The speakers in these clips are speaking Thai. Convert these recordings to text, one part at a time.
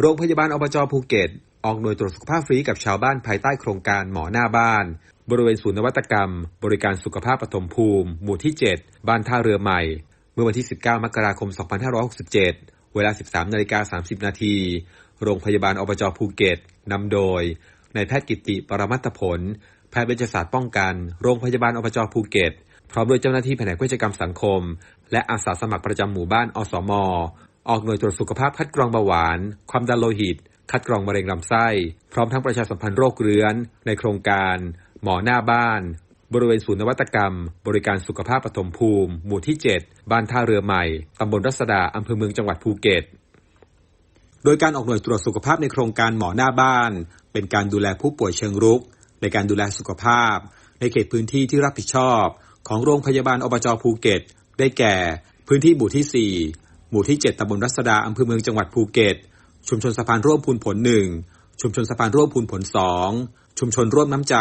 โรงพยาบาลอบจภูเก็ต ออกหน่วยตรวจสุขภาพฟรีกับชาวบ้านภายใต้โครงการหมอหน้าบ้าน บริเวณศูนย์นวัตกรรม บริการสุขภาพปฐมภูมิ หมู่ที่ 7 บ้านท่าเรือใหม่ เมื่อวันที่ 19 มกราคม 2567 เวลา 13นาฬิกา30 นาที โรงพยาบาลอบจภูเก็ตนำโดยนายแพทย์กิติปรมัตถผล แพทย์เวชศาสตร์ป้องกัน โรงพยาบาลอบจภูเก็ต พร้อมด้วยเจ้าหน้าที่แผนกเวชกรรมสังคม และอาสาสมัครประจำหมู่บ้านอสม ออกหน่วยตรวจสุขภาพคัดกรองเบาหวาน ความดันโลหิต คัดกรองมะเร็งลำไส้ พร้อมทั้งประชาสัมพันธ์โรคเรื้อน ในโครงการ หมอหน้าบ้าน บริเวณศูนย์นวัตกรรม บริการสุขภาพปฐมภูมิ หมู่ที่ 7 บ้านท่าเรือใหม่ ตำบลรัศดาอำเภอเมืองจังหวัดภูเก็ต โดยการออกหน่วยตรวจสุขภาพในโครงการหมอหน้าบ้าน เป็นการดูแลผู้ป่วยเชิงรุก ในการดูแลสุขภาพ ในเขตพื้นที่ที่รับผิดชอบ ของโรงพยาบาลอบจภูเก็ต ได้แก่ พื้นที่หมู่ที่ 4 มู่ที่ 7ตำบลรัศดาอำเภอเมืองจังหวัดภูเก็ต ชุมชนสะพานร่วมพูนผลหนึ่ง ชุมชนสะพานร่วมพูนผลสอง ชุมชนร่วมน้ำใจ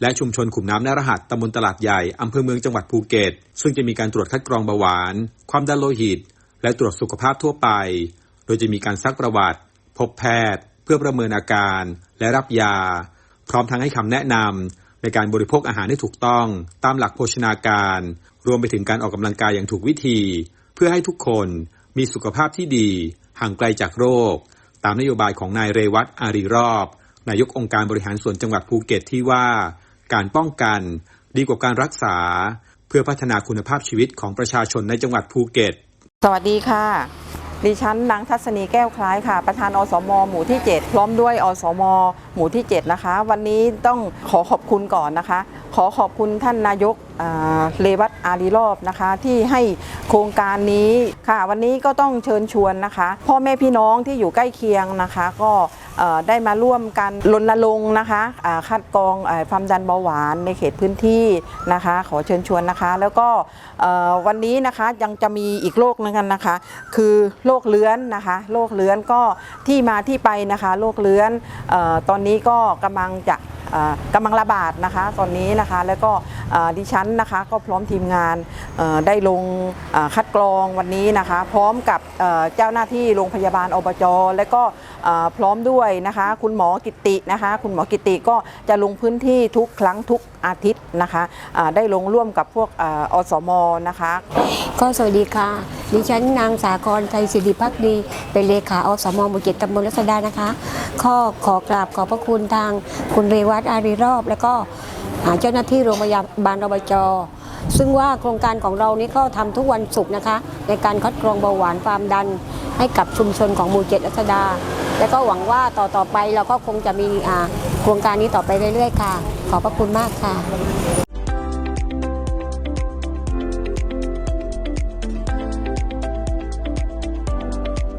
และชุมชนขุมน้ำนรหัสตำบลตลาดใหญ่อำเภอเมืองจังหวัดภูเก็ต ซึ่งจะมีการตรวจคัดกรองเบาหวาน ความดันโลหิต และตรวจสุขภาพทั่วไป โดยจะมีการซักประวัติ พบแพทย์ เพื่อประเมินอาการและรับยา พร้อมทั้งให้คำแนะนำในการบริโภคอาหารให้ถูกต้องตามหลักโภชนาการ รวมไปถึงการออกกำลังกายอย่างถูกวิธี เพื่อให้ทุกคน มีสุขภาพที่ดี ห่างไกลจากโรค ตามนโยบายของนายเรวัตอารีรอบ นายกองค์การบริหารส่วนจังหวัดภูเก็ตที่ว่า การป้องกันดีกว่าการรักษา เพื่อพัฒนาคุณภาพชีวิตของประชาชนในจังหวัดภูเก็ต สวัสดีค่ะ ดิฉันนางทัศนีแก้วคล้ายค่ะ ประธานอสม หมู่ที่ 7 พร้อมด้วยอสม หมู่ที่ 7 นะคะ วันนี้ต้องขอขอบคุณก่อนนะคะ ขอขอบคุณท่านนายกเลวัตอารีรอบนะคะ ที่ให้โครงการนี้ค่ะ วันนี้ก็ต้องเชิญชวนนะคะ พ่อแม่พี่น้องที่อยู่ใกล้เคียงนะคะ ก็ ได้มาร่วมกันรณรงค์นะคะอ่าคัดกรองอ่าความดันเบาหวานในเขตพื้นที่นะคะ ขอเชิญชวนนะคะ แล้วก็วันนี้นะคะยังจะมีอีกโรคนึงกันนะคะ คือโรคเลื้อนนะคะโรคเลื้อนก็ที่มาที่ไปนะคะโรคเลื้อนอตอนนี้ก็กำลังจะเอ่อกำลังระบาดนะคะ ตอนนี้นะคะแล้วก็ดิฉันนะคะก็พร้อมทีมงานได้ลงคัดกรองวันนี้นะคะ พร้อมกับเจ้าหน้าที่โรงพยาบาลอบจ และก็พร้อมด้วยนะคะ คุณหมอกิตินะคะ คุณหมอกิติก็จะลงพื้นที่ทุกครั้งทุกอาทิตย์นะคะอ่าได้ลงร่วมกับพวกเอ่ออสมนะคะ ก็สวัสดีค่ะ ดิฉันนางสากรไทยสิริพักดี เป็นเลขาอสมหมู่เจ็ดตำบลรัศดานะคะ ข้อขอกราบขอบพระคุณทางคุณเรวัตอารีรอบ แล้วก็ เจ้าหน้าที่โรงพยาบาลอบจซึ่งว่าโครงการของเรานี้ก็ทำทุกวันศุกร์นะคะ ในการคัดกรองเบาหวานความดัน ให้กับชุมชนของหมู่เจ็ดรัศดา และก็หวังว่าต่อต่อไปเราก็คงจะมีโครงการนี้ต่อไปเรื่อยๆค่ะ ขอบพระคุณมากค่ะ